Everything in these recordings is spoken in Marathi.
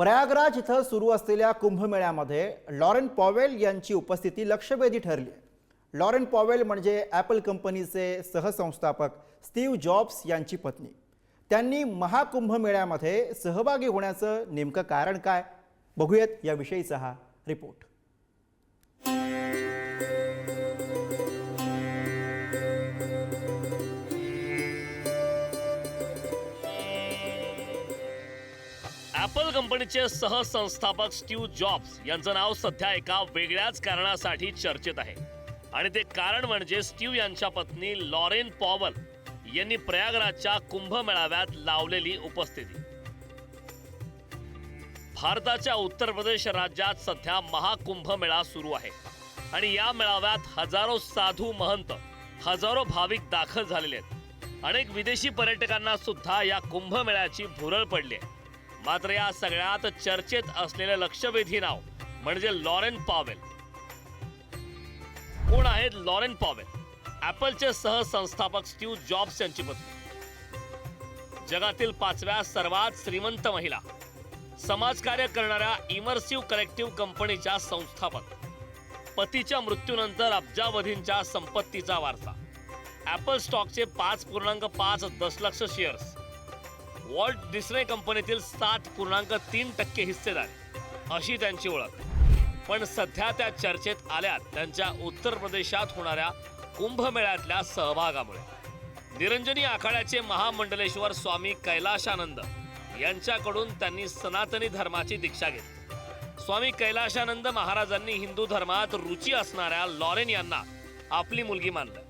प्रयागराज इथं सुरू असलेल्या कुंभमेळ्यामध्ये लॉरेन पॉवेल यांची उपस्थिती लक्षवेधी ठरली. आहे लॉरेन पॉवेल म्हणजे ॲपल कंपनीचे सहसंस्थापक स्टीव्ह जॉब्स यांची पत्नी. त्यांनी महाकुंभमेळ्यामध्ये सहभागी होण्याचं नेमकं कारण काय? बघूयात याविषयीचा हा रिपोर्ट. ऍपल कंपनीचे सहसंस्थापक स्टीव्ह जॉब्स यांचं नाव सध्या एका वेगळ्याच कारणासाठी चर्चेत आहे. आणि ते कारण म्हणजे स्टीव्ह यांच्या पत्नी लॉरेन पॉवल यांनी प्रयागराजच्या कुंभमेळाव्यात लावलेली उपस्थिती. भारताच्या उत्तर प्रदेश राज्यात सध्या महाकुंभमेळा सुरू आहे. आणि या मेळाव्यात हजारो साधू महंत हजारो भाविक दाखल झालेले आहेत. अनेक विदेशी पर्यटकांना सुद्धा या कुंभमेळ्याची भुरळ पडली आहे. मात्र या सगळ्यात चर्चेत असलेलं लक्षवेधी नाव म्हणजे लॉरेन पॉवेल. कोण आहेत लॉरेन पॉवेल? ऍपलचे सहसंस्थापक स्टीव्ह जॉब्स यांची पत्नी. जगातील पाचव्या सर्वात श्रीमंत महिला. समाजकार्य करणाऱ्या इमर्सिव्ह कलेक्टिव्ह कंपनीच्या संस्थापक. पतीच्या मृत्यूनंतर अब्जावधींच्या संपत्तीचा वारसा. ॲपल स्टॉकचे पाच पूर्णांक पाच दशलक्ष शेअर्स वॉल्ट डिस्ने कंपनीतील सात पूर्णांक तीन टक्के हिस्सेदार अशी त्यांची ओळख. पण सध्या त्या चर्चेत आल्यात त्यांच्या उत्तर प्रदेशात होणाऱ्या कुंभमेळ्यातल्या सहभागामुळे. निरंजनी आखाड्याचे महामंडलेश्वर स्वामी कैलाशानंद यांच्याकडून त्यांनी सनातनी धर्माची दीक्षा घेतली. स्वामी कैलाशानंद महाराजांनी हिंदू धर्मात रुची असणाऱ्या लॉरेन यांना आपली मुलगी मानलं.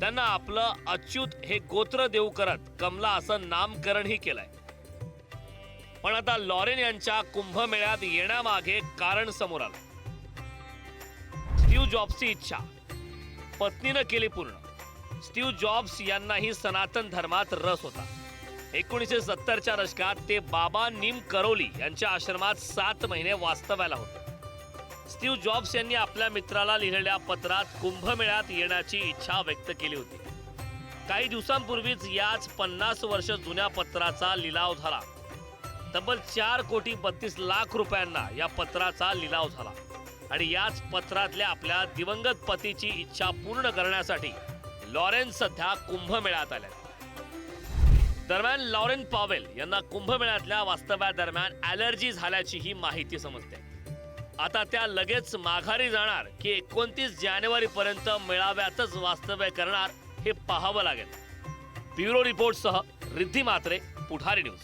त्यांना आपलं अच्युत हे गोत्र देऊ करत कमला असं नामकरणही केलंय. पण आता लॉरेन यांच्या कुंभमेळ्यात येण्यामागे कारण समोर आलं स्टीव जॉब्सची इच्छा. पत्नीनं केली पूर्ण. स्टीव जॉब्स यांनाही सनातन धर्मात रस होता. एकोणीसशे सत्तरच्या दशकात ते बाबा नीम करोली यांच्या आश्रमात सात महिने वास्तव्याला होते. स्टीव्ह जॉब्स यांनी आपल्या मित्राला लिहिलेल्या पत्रात कुंभमेळ्यात येण्याची इच्छा व्यक्त केली होती. काही दिवसांपूर्वीच याच पन्नास वर्ष जुन्या पत्राचा लिलाव झाला. तब्बल चार कोटी बत्तीस लाख रुपयांना या पत्राचा लिलाव झाला. आणि याच पत्रातल्या आपल्या दिवंगत पतीची इच्छा पूर्ण करण्यासाठी लॉरेन सध्या कुंभमेळ्यात आल्या. दरम्यान लॉरेन पॉवेल यांना कुंभमेळ्यातल्या वास्तव्यादरम्यान ॲलर्जी झाल्याची ही माहिती समजते. आता त्या लगेच माघारी जाणार की एकोणतीस जानेवारी पर्यंत मेळाव्यातच वास्तव्य करणार हे पाहावं लागेल. ब्युरो रिपोर्टसह रिद्धी मात्रे पुढारी न्यूज.